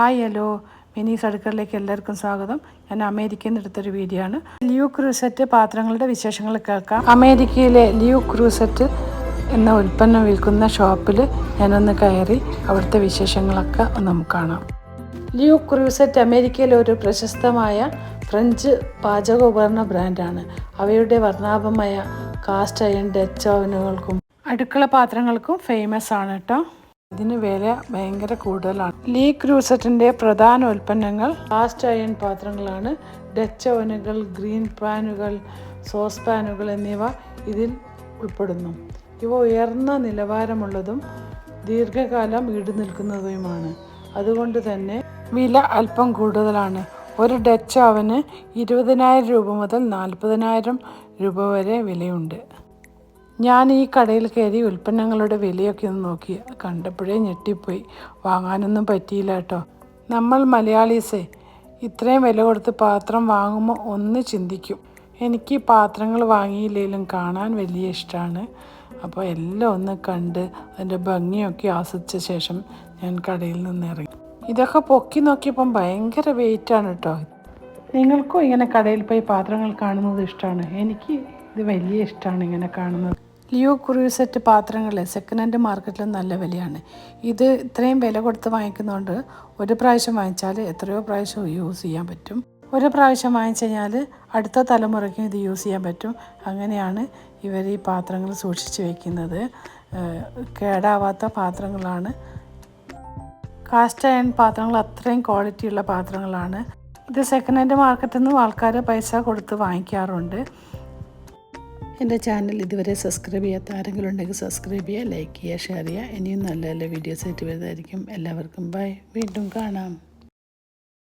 Hi hello മിനീസ് അടുക്കളിലേക്ക് എല്ലാവർക്കും സ്വാഗതം. ഞാൻ അമേരിക്കയിൽ നിന്ന് എടുത്തൊരു വീഡിയോ ആണ്. ലിയു ക്രൂസെറ്റ് പാത്രങ്ങളുടെ വിശേഷങ്ങൾ കേൾക്കാം. അമേരിക്കയിലെ ലിയു ക്രൂസെറ്റ് എന്ന ഉൽപ്പന്നം വിൽക്കുന്ന ഷോപ്പിൽ ഞാനൊന്ന് കയറി അവിടുത്തെ വിശേഷങ്ങളൊക്കെ നമുക്ക് കാണാം. ലിയു ക്രൂസെറ്റ് അമേരിക്കയിലെ ഒരു പ്രശസ്തമായ ഫ്രഞ്ച് പാചക ഉപകരണ ബ്രാൻഡാണ് അവയുടെ വർണാഭമായ കാസ്റ്റ് അയൺ ഡച്ച് ഓവനുകൾക്കും അടുക്കള പാത്രങ്ങൾക്കും ഫേമസ് ആണ് കേട്ടോ. ഇതിന് വില ഭയങ്കര കൂടുതലാണ്. ലീ ക്രൂസറ്റിന്റെ പ്രധാന ഉൽപ്പന്നങ്ങൾ കാസ്റ്റ് അയൺ പാത്രങ്ങളാണ്. ഡച്ച് ഓവനുകൾ ഗ്രീൻ പാനുകൾ സോസ് പാനുകൾ എന്നിവ ഇതിൽ ഉൾപ്പെടുന്നു. ഇവ ഉയർന്ന നിലവാരമുള്ളതും ദീർഘകാലം ഈട് നിൽക്കുന്നതുമാണ്. അതുകൊണ്ട് തന്നെ വില അല്പം കൂടുതലാണ്. ഒരു ഡച്ച് അവന് ഇരുപതിനായിരം രൂപ മുതൽ നാൽപ്പതിനായിരം രൂപ വരെ വിലയുണ്ട്. ഞാൻ ഈ കടയിൽ കയറി ഉൽപ്പന്നങ്ങളുടെ വിലയൊക്കെ ഒന്ന് നോക്കി. കണ്ടപ്പോഴേ ഞെട്ടിപ്പോയി. വാങ്ങാനൊന്നും പറ്റിയില്ല കേട്ടോ. നമ്മൾ മലയാളീസേ ഇത്രയും വില കൊടുത്ത് പാത്രം വാങ്ങുമ്പോൾ ഒന്ന് ചിന്തിക്കും. എനിക്ക് പാത്രങ്ങൾ വാങ്ങിയില്ലെങ്കിലും കാണാൻ വലിയ ഇഷ്ടമാണ്. അപ്പോൾ എല്ലാം ഒന്ന് കണ്ട് അതിന്റെ ഭംഗിയൊക്കെ ആസ്വദിച്ച ശേഷം ഞാൻ കടയിൽ നിന്ന് ഇറങ്ങി. ഇതൊക്കെ പൊക്കി നോക്കിയപ്പം ഭയങ്കര വെയിറ്റാണ് കേട്ടോ. നിങ്ങൾക്കും ഇങ്ങനെ കടയിൽ പോയി പാത്രങ്ങൾ കാണുന്നത് ഇഷ്ടമാണ്. എനിക്ക് ഇത് വലിയ ഇഷ്ടമാണ് ഇങ്ങനെ കാണുന്നത്. ലിയോ ക്രൂസെറ്റ് പാത്രങ്ങൾ സെക്കൻഡ് ഹാൻഡ് മാർക്കറ്റിൽ നല്ല വിലയാണ്. ഇത് ഇത്രയും വില കൊടുത്ത് വാങ്ങിക്കുന്നതുകൊണ്ട് ഒരു പ്രാവശ്യം വാങ്ങിച്ചാൽ എത്രയോ പ്രാവശ്യം യൂസ് ചെയ്യാൻ പറ്റും. ഒരു പ്രാവശ്യം വാങ്ങിച്ചു കഴിഞ്ഞാൽ അടുത്ത തലമുറയ്ക്കും ഇത് യൂസ് ചെയ്യാൻ പറ്റും. അങ്ങനെയാണ് ഇവർ ഈ പാത്രങ്ങൾ സൂക്ഷിച്ച് വയ്ക്കുന്നത് കേടാവാത്ത പാത്രങ്ങളാണ്. കാസ്റ്റ് അയൺ പാത്രങ്ങൾ അത്രയും ക്വാളിറ്റിയുള്ള പാത്രങ്ങളാണ്. ഇത് സെക്കൻഡ് ഹാൻഡ് മാർക്കറ്റിൽ നിന്നും ആൾക്കാർ പൈസ കൊടുത്ത് വാങ്ങിക്കാറുണ്ട്. എന്റെ ചാനൽ ഇതുവരെ സബ്സ്ക്രൈബ് ചെയ്യാത്ത ആരെങ്കിലും ഉണ്ടെങ്കിൽ സബ്സ്ക്രൈബ് ചെയ്യുക ലൈക്ക് ചെയ്യുക ഷെയർ ചെയ്യുക. ഇനിയും നല്ല നല്ല വീഡിയോസ് ആയിട്ട് വരുന്നതായിരിക്കും. എല്ലാവർക്കും ബൈ വീണ്ടും കാണാം.